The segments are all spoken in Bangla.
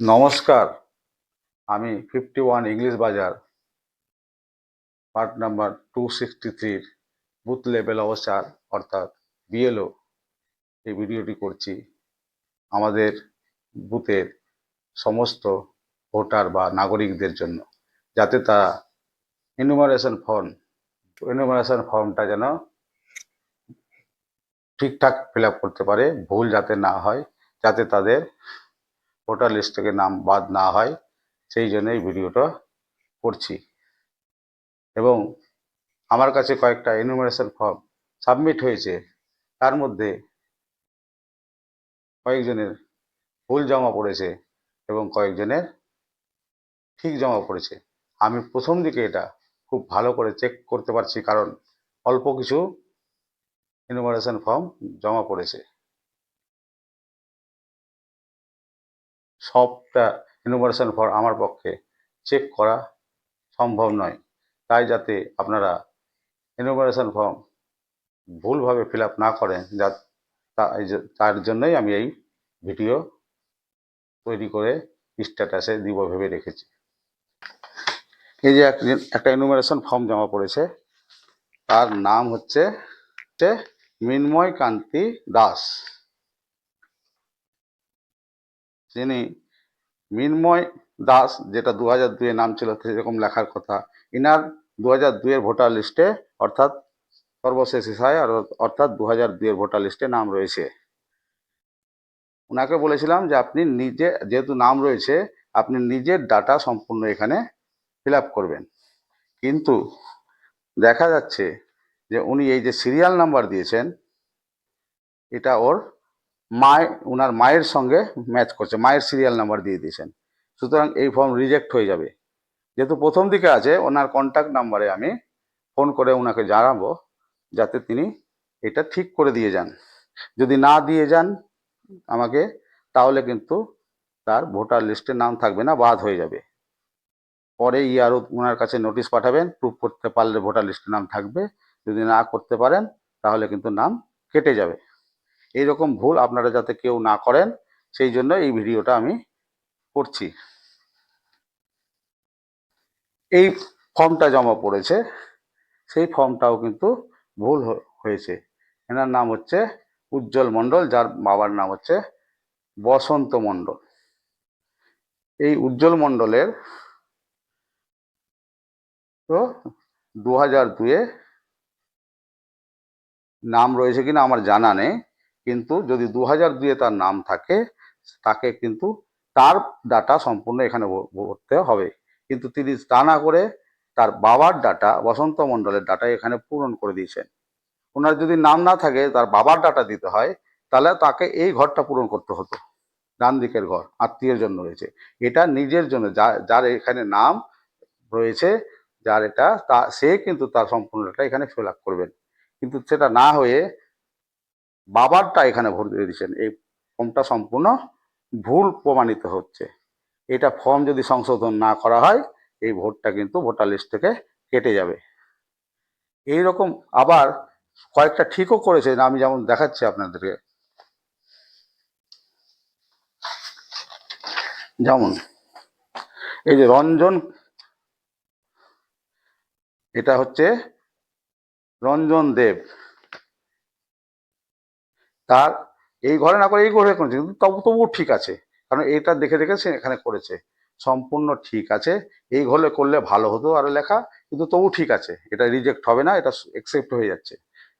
নমস্কার। আমি fifty one English Bazar part number two sixty থ্রির বুথ লেভেল অবস্থার অর্থাৎ বিএলও এই ভিডিওটি করছি। আমাদের বুথের সমস্ত ভোটার বা নাগরিকদের জন্য, যাতে তারা ইনুমারেশন ফর্ম ইনুমারেশন ফর্মটা যেন ঠিকঠাক ফিল করতে পারে, ভুল যাতে না হয়, যাতে তাদের ভোটার লিস্ট থেকে নাম বাদ না হয়, সেই জন্য এই ভিডিওটা করছি। এবং আমার কাছে কয়েকটা এনুমারেশন ফর্ম সাবমিট হয়েছে। তার মধ্যে কয়েকজনের ভুল জমা পড়েছে এবং কয়েকজনের ঠিক জমা পড়েছে। আমি প্রথম দিকে এটা খুব ভালো করে চেক করতে পারছি, কারণ অল্প কিছু এনুমারেশন ফর্ম জমা পড়েছে। সবটা ইনোভেশন ফর আমার পক্ষে চেক করা সম্ভব নয়। তাই যাতে আপনারা ইনোভেশন ফর্ম ভুলভাবে ফিল আপ না করেন, যা তার জন্যই আমি এই ভিডিও তৈরি করে স্ট্যাটাসে দিব ভেবে রেখেছি। এই যে এক- একটা ইনোভেশন ফর্ম জমা পড়েছে, তার নাম হচ্ছে মিন্ময় কান্তি দাস। যিনি মিন্ময় দাস, যেটা দু হাজার দুয়ে নাম ছিল, সেরকম লেখার কথা। ইনার দু হাজার দুয়ের ভোটার লিস্টে অর্থাৎ সর্বশেষ আর- অর্থাৎ দু হাজার দুয়ের ভোটার লিস্টে নাম রয়েছে। ওনাকে বলেছিলাম যে, আপনি নিজে, যেহেতু নাম রয়েছে, আপনি নিজের ডাটা সম্পূর্ণ এখানে ফিল করবেন। কিন্তু দেখা যাচ্ছে যে, উনি এই যে সিরিয়াল নাম্বার দিয়েছেন, এটা ওর মায় ওনার মায়ের সঙ্গে ম্যাচ করছে, মায়ের সিরিয়াল নাম্বার দিয়ে দিয়েছেন। সুতরাং এই ফর্ম রিজেক্ট হয়ে যাবে। যেহেতু প্রথম দিকে আছে, ওনার কন্ট্যাক্ট নাম্বারে আমি ফোন করে ওনাকে জানাব, যাতে তিনি এটা ঠিক করে দিয়ে যান। যদি না দিয়ে যান আমাকে, তাহলে কিন্তু তার ভোটার লিস্টে নাম থাকবে না, বাদ হয়ে যাবে। পরে ইয়ারও ওনার কাছে নোটিশ পাঠাবেন প্রুফ করতে পারলে ভোটার লিস্টে নাম থাকবে। যদি না করতে পারেন, তাহলে কিন্তু নাম কেটে যাবে। এই রকম ভুল আপনারা যাতে কেউ না করেন, সেই জন্য এই ভিডিওটা আমি করছি। এই ফর্মটা জমা পড়েছে, সেই ফর্মটাও কিন্তু ভুল হয়েছে। এনার নাম হচ্ছে উজ্জ্বল মণ্ডল, যার বাবার নাম হচ্ছে বসন্ত মণ্ডল। এই উজ্জ্বল মণ্ডলের তো দু হাজার দুয়ে নাম রয়েছে কিনা আমার জানা নেই। কিন্তু যদি দু হাজার দুয়ে তার নাম থাকে, তাকে কিন্তু তার ডাটা সম্পূর্ণ এখানে ভরতে হবে। কিন্তু তিনি তা না করে তার বাবার ডাটা বসন্ত মণ্ডলের ডাটা এখানে পূরণ করে দিয়েছেন। ওনার যদি নাম না থাকে, তার বাবার ডাটা দিতে হয়, তাহলে তাকে এই ঘরটা পূরণ করতে হতো। ডান দিকের ঘর, আত্মীয়ের জন্য রয়েছে। এটা নিজের জন্য যার এখানে নাম রয়েছে, যার এটা তা, সে কিন্তু তার সম্পূর্ণটা এখানে ফিল করবেন। কিন্তু সেটা না হয়ে বাবারটা এখানে ভরে দিয়ে দিচ্ছেন এই ফর্মটা সম্পূর্ণ ভুল প্রমাণিত হচ্ছে। এটা ফর্ম যদি সংশোধন না করা হয়, এই ভোটটা কিন্তু ভোটার লিস্ট থেকে কেটে যাবে। এই রকম আবার কয়েকটা ঠিকও করেছে আমি যেমন দেখাচ্ছি আপনাদেরকে। যেমন, এই যে রঞ্জন, এটা হচ্ছে রঞ্জন দেব। তার এই ঘরে না করে এই ঘরে করেছে, কিন্তু তবু, তবুও ঠিক আছে। কারণ এটা দেখে দেখে সে এখানে করেছে। সম্পূর্ণ ঠিক আছে। এই ঘরে করলে ভালো হতো আরও লেখা, কিন্তু তবু ঠিক আছে। এটা রিজেক্ট হবে না, এটা একসেপ্ট হয়ে যাচ্ছে।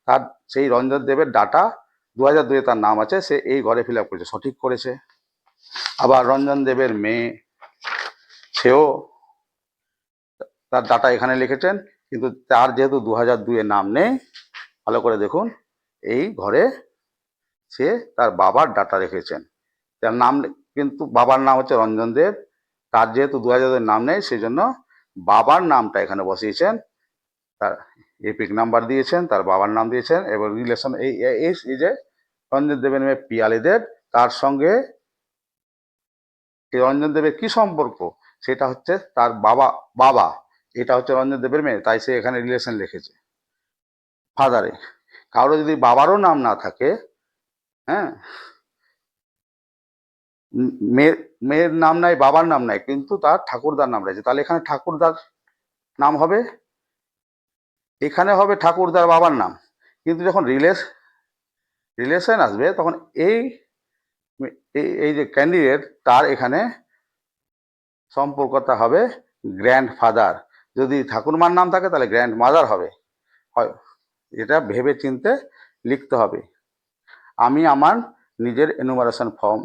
তার সেই রঞ্জন দেবের ডাটা দু হাজার দুয়ে তার নাম আছে, সে এই ঘরে ফিল আপ করেছে, সঠিক করেছে। আবার রঞ্জন দেবের মেয়ে, সেও তার ডাটা এখানে লিখেছেন, কিন্তু তার যেহেতু দু হাজার দুয়ে নাম নেই, ভালো করে দেখুন, এই ঘরে সে তার বাবার ডাটা রেখেছেন। তার নাম কিন্তু বাবার নাম হচ্ছে রঞ্জন দেব। তার যেহেতু দু হাজার নাম নেই সেই জন্য বাবার নামটা এখানে বসিয়েছেন। তার এপিক নাম্বার দিয়েছেন, তার বাবার নাম দিয়েছেন এবং রিলেশন এই এই যে রঞ্জন দেবের মেয়ে পিয়ালি দেব, তার সঙ্গে এই রঞ্জন দেবের কি সম্পর্ক? সেটা হচ্ছে তার বাবা বাবা, এটা হচ্ছে রঞ্জন দেবের মেয়ে, তাই সে এখানে রিলেশন লিখেছে। ফাদারে, কারও যদি বাবারও নাম না থাকে হ্যাঁ? মেয়ের মেয়ের নাম নাই, বাবার নাম নাই, কিন্তু তার ঠাকুরদার নাম রয়েছে। তাহলে এখানে ঠাকুরদার নাম হবে? এখানে হবে ঠাকুরদার বাবার নাম। কিন্তু যখন রিলেস রিলেশন আসবে, তখন এই, এই- যে ক্যান্ডিডেট তার এখানে সম্পর্কটা হবে গ্র্যান্ড ফাদার যদি ঠাকুরমার নাম থাকে, তাহলে গ্র্যান্ড মাদার হবে। হয়, এটা ভেবে চিনতে লিখতে হবে। আমি আমার নিজের এনুমারেশন ফর্ম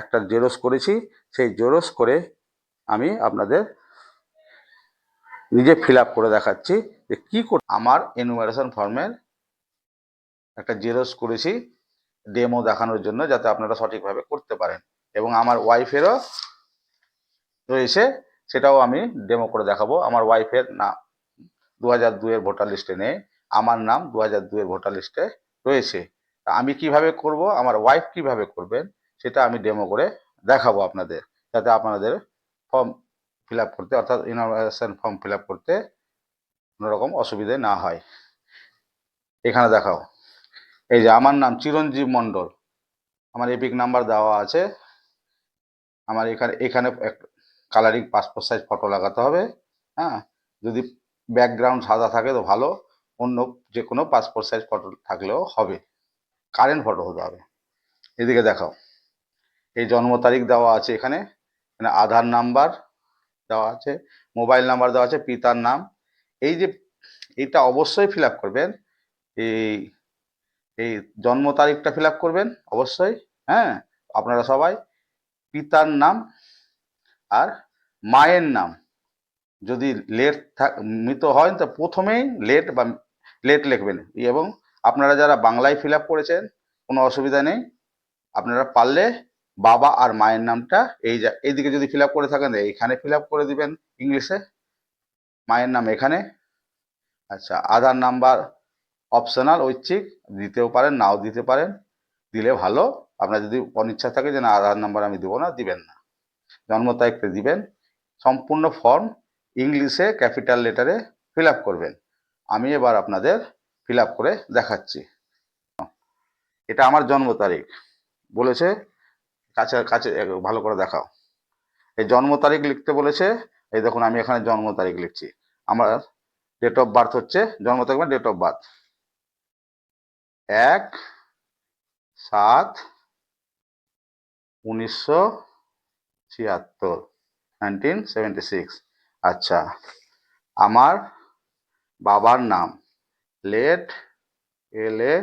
একটা জেরক্স করেছি, সেই জেরক্স করে আমি আপনাদের নিজে ফিল করে দেখাচ্ছি যে কী করে আমার এনুমারেশন ফর্মের একটা জেরক্স করেছি ডেমো দেখানোর জন্য যাতে আপনারা সঠিকভাবে করতে পারেন। এবং আমার ওয়াইফেরও রয়েছে, সেটাও আমি ডেমো করে দেখাবো। আমার ওয়াইফের নাম দু হাজার দুয়ের ভোটার লিস্টে নেই, আমার নাম দু হাজার দুয়ের ভোটার লিস্টে রয়েছে। আমি কীভাবে করব, আমার ওয়াইফ কীভাবে করবেন, সেটা আমি ডেমো করে দেখাবো আপনাদের। যাতে আপনাদের ফর্ম ফিল আপ করতে, অর্থাৎ ইনফরমেশন ফর্ম ফিল আপ করতে কোনো রকম অসুবিধে না হয়। এখানে দেখাও। এই যে আমার নাম চিরঞ্জীব মণ্ডল। আমার এপিক নাম্বার দেওয়া আছে। আমার এখানে এখানে কালারিং পাসপোর্ট সাইজ ফটো লাগাতে হবে। হ্যাঁ? যদি ব্যাকগ্রাউন্ড সাদা থাকে তো ভালো, অন্য যে কোনো পাসপোর্ট সাইজ ফটো থাকলেও হবে। কারেন্ট ফটো হতে হবে। এদিকে দেখাও। এই জন্ম তারিখ দেওয়া আছে এখানে। এখানে আধার নাম্বার দেওয়া আছে, মোবাইল নাম্বার দেওয়া আছে, পিতার নাম। এই যে এইটা অবশ্যই ফিল করবেন। এই এই জন্ম তারিখটা ফিল করবেন, অবশ্যই। হ্যাঁ আপনারা সবাই পিতার নাম আর মায়ের নাম। যদি লেট থাক মৃত হয়, তো প্রথমেই লেট বা লেট লিখবেন। এবং আপনারা যারা বাংলায় ফিল করেছেন, কোনো অসুবিধা নেই। আপনারা পারলে বাবা আর মায়ের নামটা এই যা, এইদিকে যদি ফিল করে থাকেন এইখানে ফিল করে দিবেন ইংলিশে। মায়ের নাম এখানে। আচ্ছা আধার নাম্বার অপশনাল ঐচ্ছিক, দিতেও পারেন, নাও দিতে পারেন। দিলে ভালো। আপনার যদি অনিচ্ছা থাকে যে না, আধার নাম্বার আমি দেবো না, দিবেন না। জন্ম তারিখটা দিবেন। সম্পূর্ণ ফর্ম ইংলিশে ক্যাপিটাল লেটারে ফিল করবেন। আমি এবার আপনাদের ফিল আপ করে দেখাচ্ছি। এটা আমার জন্ম তারিখ। বলেছে, কাছে কাছে ভালো করে দেখাও। এই জন্ম তারিখ লিখতে বলেছে, এই দেখুন আমি এখানে জন্ম তারিখ লিখছি। আমার ডেট অফ বার্থ হচ্ছে, জন্ম তারিখ মানে ডেট অফ বার্থ এক, সাত, উনিশশো ছিয়াত্তর নাইনটিন সেভেন্টি সিক্স আচ্ছা আমার বাবার নাম। লেট এল এ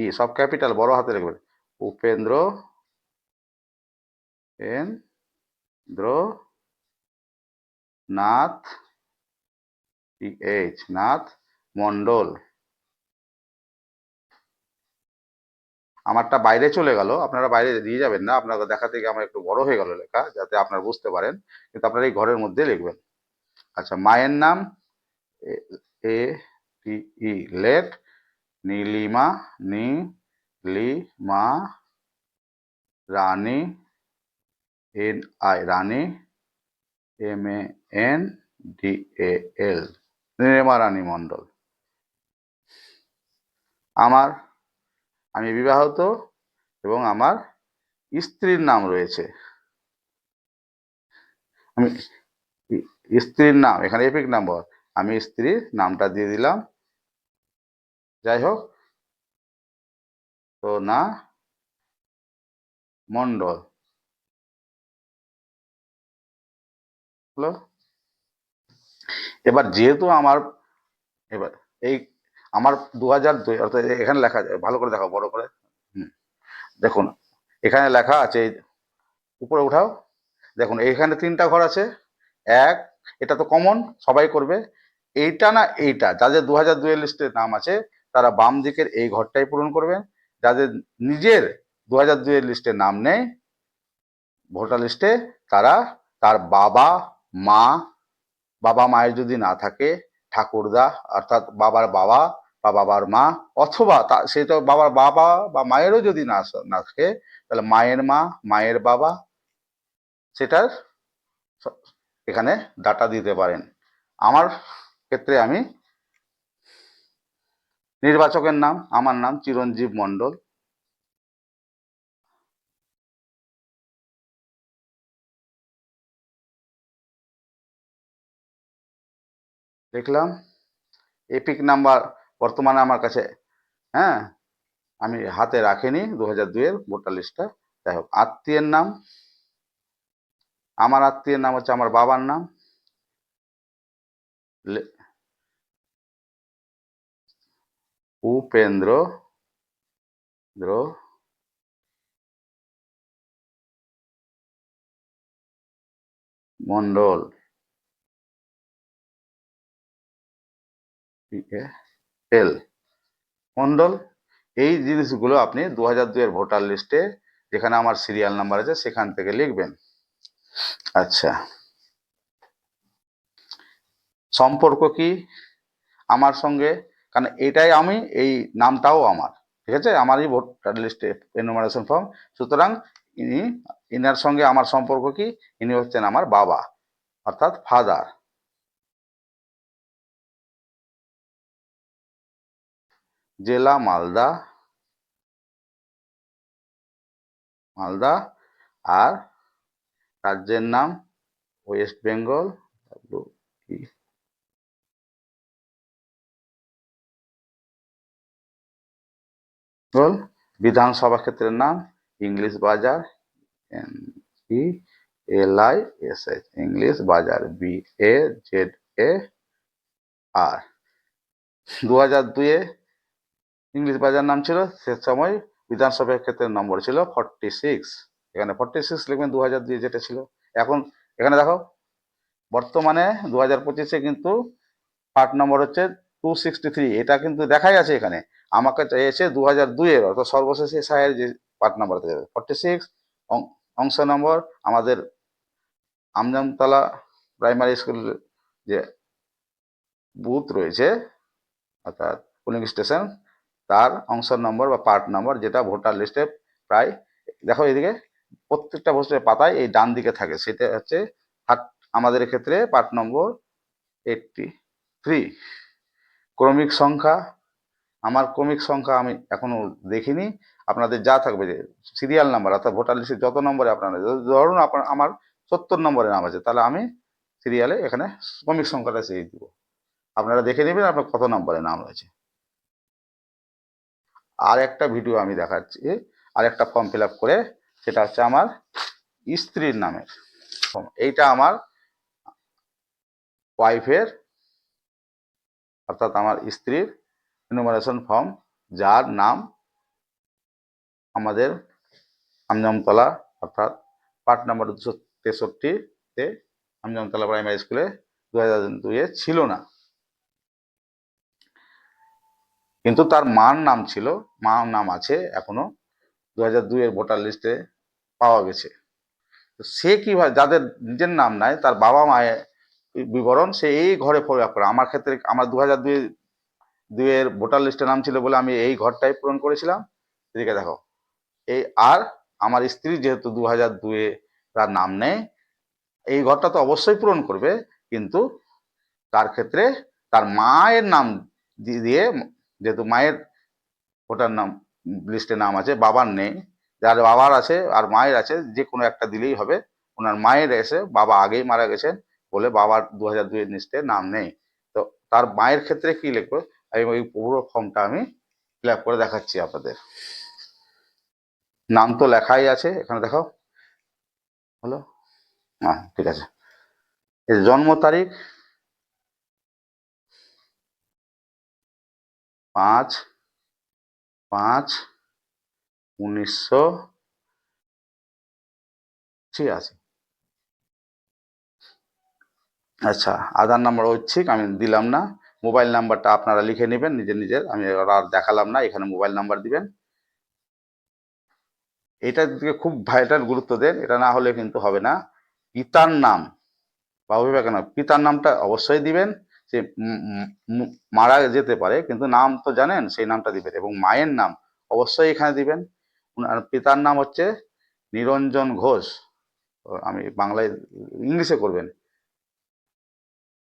ই সব ক্যাপিটাল বড় হাতে লিখবেন উপেন্দ্র, এন, দ্র, নাথ এইচ, নাথ মন্ডল আমারটা বাইরে চলে গেল, আপনারা বাইরে দিয়ে যাবেন না, আপনারা দেখা থেকে আমার একটু বড় হয়ে গেল লেখা, যাতে আপনারা বুঝতে পারেন, কিন্তু আপনারা এই ঘরের মধ্যে লিখবেন। আচ্ছা মায়ের নাম এ টি ই লেট নীলিমা নি লি মা Rani N I Rani M A N D A L Nilima Rani Mondal আমার, আমি বিবাহিত এবং আমার স্ত্রীর নাম রয়েছে। আমি, স্ত্রীর নাম, এখানে এপিক নাম্বার। আমি স্ত্রীর নামটা দিয়ে দিলাম। যাই হোক তো না মন্ডল হলো এবার যেহেতু আমার, এবার এই আমার দু হাজার দুই, অর্থাৎ এখানে লেখা আছে ভালো করে দেখাও, বড় করে। হুম। দেখুন, এখানে লেখা আছে, উপরে উঠাও। দেখুন, এইখানে তিনটা ঘর আছে। এক, এটা তো কমন সবাই করবে। এইটা না এইটা, যাদের দু হাজার দুয়ের লিস্টের নাম আছে তারা বাম দিকের এই ঘরটাই পূরণ করবেন যাদের নিজের দু হাজার দুইয়ের লিস্টে নাম নেই, ভোটার লিস্টে তারা তার বাবা, মা, বাবা মায়ের যদি না থাকে, ঠাকুরদা, অর্থাৎ বাবার বাবা বা বাবার মা, অথবা তা, সে তো বাবার বাবা বা মায়েরও যদি না না থাকে, তাহলে মায়ের মা, মায়ের বাবা, সেটার এখানে ডাটা দিতে পারেন। আমার ক্ষেত্রে আমি নির্বাচকের নাম, আমার নাম চিরঞ্জীব মণ্ডল। দেখলাম, এপিক নাম্বার বর্তমানে আমার কাছে হ্যাঁ আমি হাতে রাখিনি দু হাজার দুইয়ের ভোটার লিস্টটা। যাই হোক, আত্মীয়ের নাম, আমার আত্মীয়ের নাম হচ্ছে আমার বাবার নাম। উপেন্দ্র, দ্র মন্ডল এল। মন্ডল এই জিনিসগুলো আপনি দু হাজার দুইয়ের ভোটার লিস্টে যেখানে আমার সিরিয়াল নাম্বার আছে, সেখান থেকে লিখবেন। আচ্ছা। সম্পর্ক কি? আমার সঙ্গে কারণ এটাই আমি, এই নামটাও আমার, ঠিক আছে? আমারই ভোটার লিস্টে এনুমারেশন ফর্ম সুতরাং ইনি, ইনার সঙ্গে আমার সম্পর্ক কি? ইনি হচ্ছেন আমার বাবা, অর্থাৎ ফাদার জেলা মালদা মালদা, আর রাজ্যের নাম, ওয়েস্ট বেঙ্গল বেঙ্গল বিধানসভা ক্ষেত্রের নাম English Bazar E L I S H English Bazar B A Z A R দু হাজার দুয়ে ইংলিশ বাজার নাম ছিল, সে সময় বিধানসভা ক্ষেত্রের নম্বর ছিল ফর্টি সিক্স। এখানে ফর্টি সিক্স লিখবেন দু হাজার দুই যেটা ছিল। এখন এখানে দেখো, বর্তমানে দু হাজার পঁচিশে কিন্তু পার্ট নম্বর হচ্ছে টু সিক্সটি থ্রি। এটা কিন্তু দেখাই আছে এখানে। আমাকে চাইছে দু হাজার দুইয়ের অর্থাৎ সর্বশেষ এসআইয়ের যে পার্ট নাম্বার যাবে ফর্টি সিক্স অংশ নম্বর আমাদের আমজামতলা প্রাইমারি স্কুল যে বুথ রয়েছে, অর্থাৎ পুলিং স্টেশন তার অংশ নম্বর বা পার্ট নম্বর যেটা ভোটার লিস্টে প্রায়, দেখো এদিকে প্রত্যেকটা ভোটের পাতায় এই ডান দিকে থাকে, সেটা হচ্ছে আমাদের ক্ষেত্রে পার্ট নম্বর এইটটি থ্রি ক্রমিক সংখ্যা আমার ক্রমিক সংখ্যা আমি এখনও দেখিনি। আপনাদের যা থাকবে যে সিরিয়াল নাম্বার অর্থাৎ ভোটার লিস্টে যত নম্বরে আপনারা ধরুন আপনার আমার সত্তর নম্বরে নাম আছে, তাহলে আমি সিরিয়ালে এখানে ক্রমিক সংখ্যাটা সেই দিব। আপনারা দেখে নেবেন আপনার কত নম্বরে নাম রয়েছে। আর একটা ভিডিও আমি দেখাচ্ছি, আর একটা ফর্ম ফিল করে, সেটা হচ্ছে আমার স্ত্রীর নামের এইটা আমার ওয়াইফের অর্থাৎ আমার স্ত্রীর ইনুমারেশন ফর্ম যার নাম আমাদের আমজামতলা, অর্থাৎ পার্ট নাম্বার দুশো তেষট্টিতে আমজামতলা প্রাইমারি স্কুলে দু হাজার দুইয়ে ছিল না। কিন্তু তার মার নাম ছিল, মার নাম আছে এখনও দু হাজার দুইয়ের ভোটার লিস্টে পাওয়া গেছে। তো সে কীভাবে, যাদের নিজের নাম নাই, তার বাবা মায়ের বিবরণ সে এই ঘরে ফলো করে। আমার ক্ষেত্রে, আমার দু হাজার দুই দুইয়ের ভোটার লিস্টে নাম ছিল বলে আমি এই ঘরটাই পূরণ করেছিলাম। এদিকে দেখো, এই আর আমার স্ত্রী যেহেতু দু হাজার দুয়ে তার নাম নেই, এই ঘরটা তো অবশ্যই পূরণ করবে, কিন্তু তার ক্ষেত্রে তার মায়ের নাম দিয়ে যেহেতু মায়ের ভোটার নাম লিস্টে নাম আছে, বাবার নেই, যার বাবার আছে আর মায়ের আছে, যে কোনো একটা দিলেই হবে, ওনার মায়ের এসে বাবা আগেই মারা গেছেন বলে বাবার দু হাজার দুয়ের লিস্টে নাম নেই। তো তার মায়ের ক্ষেত্রে কি লিখব? আমি ওই পুরো ফর্মটা আমি ফিল করে দেখাচ্ছি আপনাদের। নাম তো লেখাই আছে, এখানে দেখাও। হলো? হ্যাঁ ঠিক আছে। জন্ম তারিখ পাঁচ পাঁচ, উনিশশো ছিয়াশি। আচ্ছা আধার নাম্বার ঐচ্ছিক, আমি দিলাম না। মোবাইল নাম্বারটা আপনারা লিখে নেবেন, নিজের নিজের, আমি আর দেখালাম না, এখানে মোবাইল নাম্বার দিবেন। এটার দিকে খুব ভাইটাল গুরুত্ব দেন, এটা না হলে কিন্তু হবে না। পিতার নাম, বা অভিভাবকের পিতার নামটা অবশ্যই দিবেন, সে মারা যেতে পারে, কিন্তু নাম তো জানেন, সেই নামটা দিবেন, এবং মায়ের নাম অবশ্যই এখানে দিবেন। পিতার নাম হচ্ছে নিরঞ্জন ঘোষ, আমি বাংলায় ইংলিশে করবেন।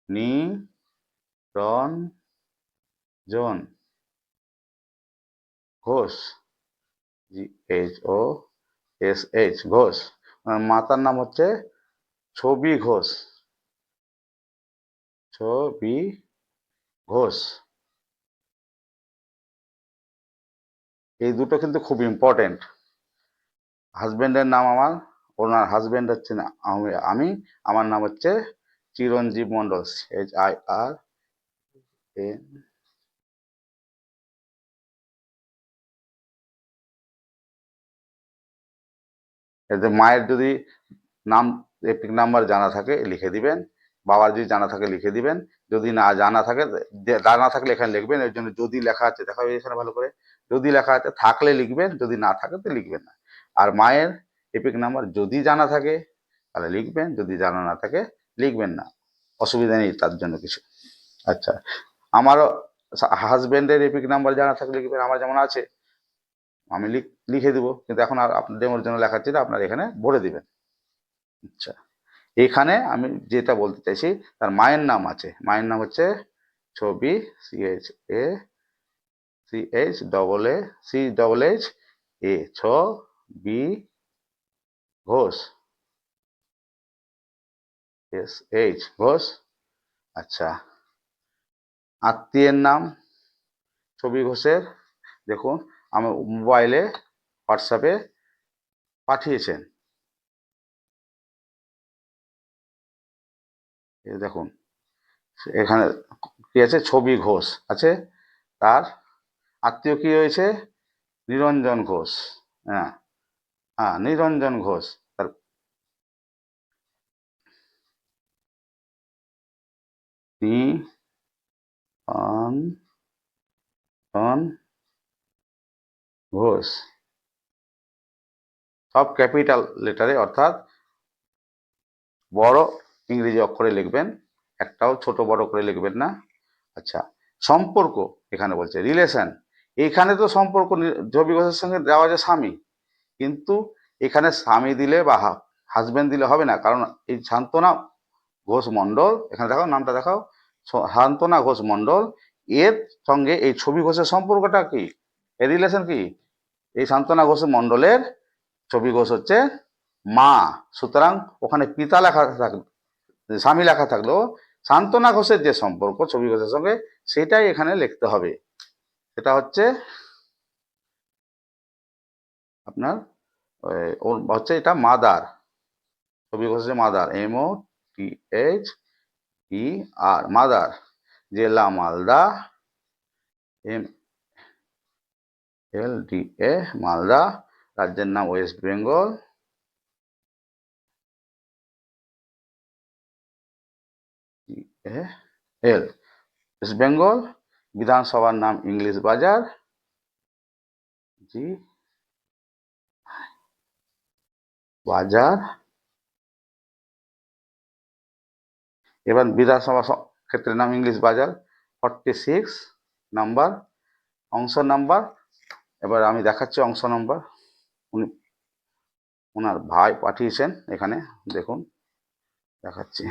Niranjan, Ghosh, G, H, O, S, H, Ghosh. মাতার নাম হচ্ছে ছবি ঘোষ। ছবি ঘোষ। এই দুটো কিন্তু খুব ইম্পর্টেন্ট হাজবেন্ডের নাম আমার, ওনার হাজবেন্ড হচ্ছে আমি আমি, আমার নাম হচ্ছে Chiranjib Mondal H I R N এতে মায়ের যদি নাম এপিক নাম্বার জানা থাকে, লিখে দিবেন। বাবার যদি জানা থাকে, লিখে দিবেন। যদি না জানা থাকে জানা থাকলে এখানে লিখবেন। এর জন্য যদি লেখা আছে, দেখা যাবে এখানে ভালো করে, যদি লেখা আছে, থাকলে লিখবেন। যদি না থাকে, তো লিখবেন না। আর মায়ের এপিক নাম্বার যদি জানা থাকে, তাহলে লিখবেন। যদি জানা না থাকে, লিখবেন না। অসুবিধা নেই তার জন্য কিছু। আচ্ছা। আমারও হাজবেন্ডের এপিক নাম্বার জানা থাকলে লিখবেন আমার যেমন আছে, আমি লিখ দিব, কিন্তু এখন আর আপনার ডেমোর জন্য লেখাচ্ছি না, আপনার এখানে ভরে দিবেন। আচ্ছা এখানে আমি যেটা বলতে চাইছি, তার মায়ের নাম আছে, মায়ের নাম হচ্ছে Chhabi C H A C H double A C double H A ছ B Ghosh S H Ghosh আচ্ছা আত্মীয়ের নাম, ছবি ঘোষের, দেখুন, আমি মোবাইলে হোয়াটসঅ্যাপে পাঠিয়েছেন। দেখুন, এখানে কি আছে? ছবি ঘোষ আছে। তার আত্মীয় কি হয়েছে? নিরঞ্জন ঘোষ। হ্যাঁ হ্যাঁ নিরঞ্জন ঘোষ। তার নি অন অন ঘোষ সব ক্যাপিটাল লেটারে অর্থাৎ বড় ইংরেজি অক্ষরে লিখবেন, একটাও ছোট বড় করে লিখবেন না। আচ্ছা সম্পর্ক এখানে বলছে রিলেশন এখানে তো সম্পর্ক ঘোষের সঙ্গে দেওয়া আছে স্বামী। কিন্তু এখানে স্বামী দিলে বা হাজবেন্ড দিলে হবে না, কারণ এই শান্তনা ঘোষ মণ্ডল, এখানে দেখাও, নামটা দেখাও স- শান্তনা ঘোষ মণ্ডল, এর সঙ্গে এই ছবি ঘোষের সম্পর্কটা কি? এর রিলেশন কি? এই শান্তনা ঘোষ মণ্ডলের ছবি ঘোষ হচ্ছে মা, সুতরাং ওখানে পিতা লেখা থাকল স্বামী লেখা থাকল শান্তনা ঘোষের যে সম্পর্ক ছবি ঘোষের সঙ্গে সেটাই এখানে লিখতে হবে। সেটা হচ্ছে আপনার হচ্ছে এটা মাদার, ছবি ঘোষের mother M O T H E R mother, জেলা Malda, M, L, D, A, Malda, রাজ্যের নাম ওয়েস্ট বেঙ্গল। এল, ওয়েস্ট বেঙ্গল, বিধানসভার নাম ইংলিশ বাজার। জি বাজার। এবার বিধানসভা ক্ষেত্রের নাম English Bazar forty six number অংশ নাম্বার এবার আমি দেখাচ্ছি অংশ নাম্বার উনি ওনার ভাই পাঠিয়েছেন এখানে, দেখুন, দেখাচ্ছি।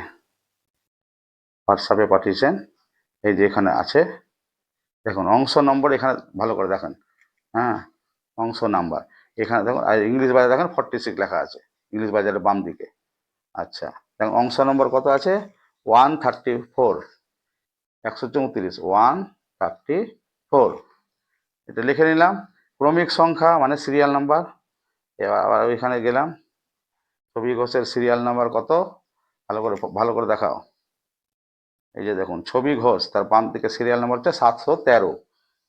হোয়াটসঅ্যাপে পাঠিয়েছেন, এই যে এখানে আছে। দেখুন, অংশ নম্বর এখানে ভালো করে দেখেন। হ্যাঁ অংশ নাম্বার এখানে দেখুন, আর ইংলিশ বাজার দেখেন ফর্টি সিক্স লেখা আছে, ইংলিশ বাজারের বাম দিকে আচ্ছা দেখুন, অংশ নম্বর কত আছে? ওয়ান থার্টি ফোর, একশো চৌত্রিশ, ওয়ান থার্টি ফোর। এটা লিখে নিলাম, ক্রমিক সংখ্যা মানে সিরিয়াল নাম্বার এবার আবার ওইখানে গেলাম, ছবি ঘোষের সিরিয়াল নাম্বার কত? ভালো করে ভালো করে দেখাও। এই যে দেখুন, ছবি ঘোষ, তার বাম থেকে সিরিয়াল নাম্বার হচ্ছে সাতশো তেরো,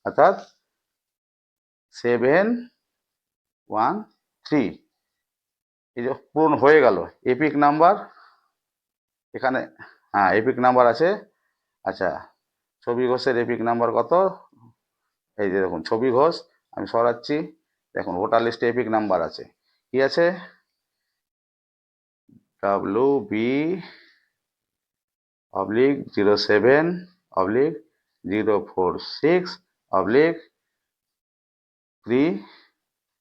অর্থাৎ সেভেন ওয়ান থ্রি এই যে পূরণ হয়ে গেল এপিক নাম্বার এখানে হ্যাঁ এপিক নাম্বার আছে। আচ্ছা ছবি ঘোষের এপিক নাম্বার কত? এই যে দেখুন, ছবি ঘোষ, আমি সরাচ্ছি। দেখুন ভোটার লিস্টে এপিক নাম্বার আছে। কি আছে? W B oblique zero seven oblique zero four six oblique three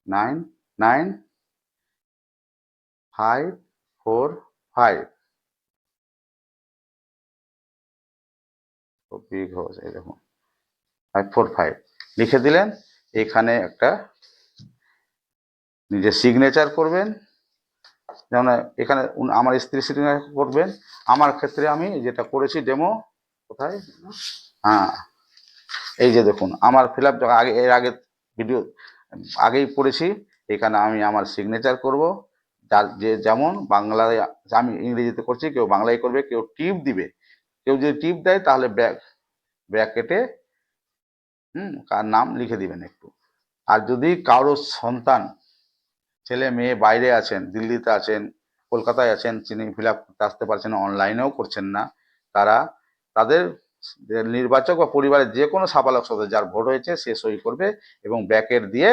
nine nine five four five Chhabi Ghosh এই দেখুন ফাইভ ফোর ফাইভ লিখে দিলেন, এখানে একটা নিজে সিগনেচার করবেন। যেমন এখানে আমার স্ত্রী সিগনেচার করবেন। আমার ক্ষেত্রে আমি যেটা করেছি ডেমো কোথায়? হ্যাঁ। এই যে দেখুন, আমার ফিল আপ আগে এর আগে ভিডিও আগেই পড়েছি, এখানে আমি আমার সিগনেচার করব। যার যে যেমন বাংলায় আমি ইংরেজিতে করছি, কেউ বাংলায় করবে, কেউ টিপ দিবে। কেউ যদি টিপ দেয়, তাহলে ব্যাক ব্র্যাকেটে, হুম, কার নাম লিখে দিবেন একটু। আর যদি কারও সন্তান, ছেলে, মেয়ে বাইরে আছেন, দিল্লিতে আছেন, কলকাতায় আছেন, তিনি ফিল আপ করতে আসতে পারছেন অনলাইনেও করছেন না, তারা তাদের নির্বাচক বা পরিবারের যে কোনো সাবালক সদস্য যার ভোট হয়েছে, সে সই করবে এবং ব্যাকেট দিয়ে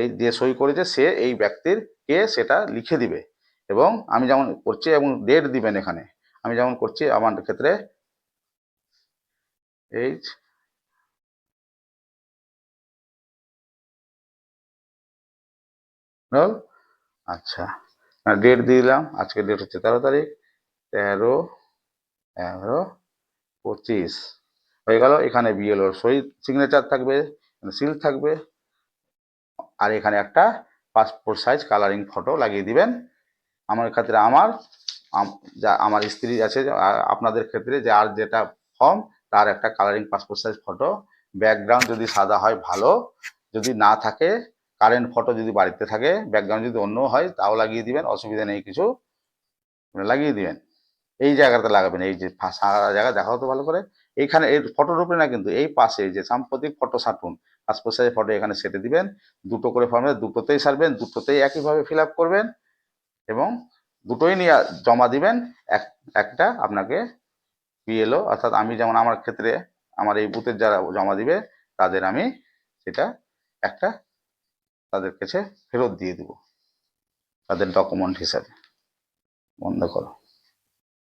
এই যে সই করেছে, সে এই ব্যক্তির কে সেটা লিখে দিবে। এবং আমি যেমন করছি এবং ডেট দিবেন এখানে, আমি যেমন করছি, আমার ক্ষেত্রে এইচ আচ্ছা। ডেট দিলাম আজকে ডেট হচ্ছে তেরো তারিখ, তেরো এগারো পঁচিশ। হয়ে গেল, এখানে বিএলওর সই সিগনেচার থাকবে সিল থাকবে। আর এখানে একটা পাসপোর্ট সাইজ কালারিং ফটো লাগিয়ে দিবেন। আমার ক্ষেত্রে আমার, আম- যা আমার স্ত্রী আছে আপনাদের ক্ষেত্রে যে আর যেটা ফর্ম তার একটা colouring passport size photo background যদি সাদা হয় ভালো, যদি না থাকে কারেন্ট ফটো যদি বাড়িতে থাকে ব্যাকগ্রাউন্ড যদি অন্য হয় তাও লাগিয়ে দিবেন, অসুবিধা নেই কিছু মানে লাগিয়ে দিবেন। এই জায়গাতে লাগাবেন, এই যে সারা জায়গা দেখা হতো ভালো করে। এইখানে এই ফটোর উপরে না কিন্তু এই পাশে যে সাম্প্রতিক ফটো সাটুন পাসপোর্ট সাইজ ফটো এখানে সেটে দিবেন, দুটো করে ফর্মে দুটোতেই সারবেন, দুটোতেই একইভাবে ফিল করবেন এবং দুটোই নিয়ে জমা দিবেন, এক একটা আপনাকে বিএলও অর্থাৎ আমি যেমন আমার ক্ষেত্রে আমার এই বুথের যারা জমা দিবে, তাদের আমি সেটা একটা তাদের কাছে ফেরত দিয়ে দেবো। তাদের ডকুমেন্ট হিসাবে। বন্ধ করো।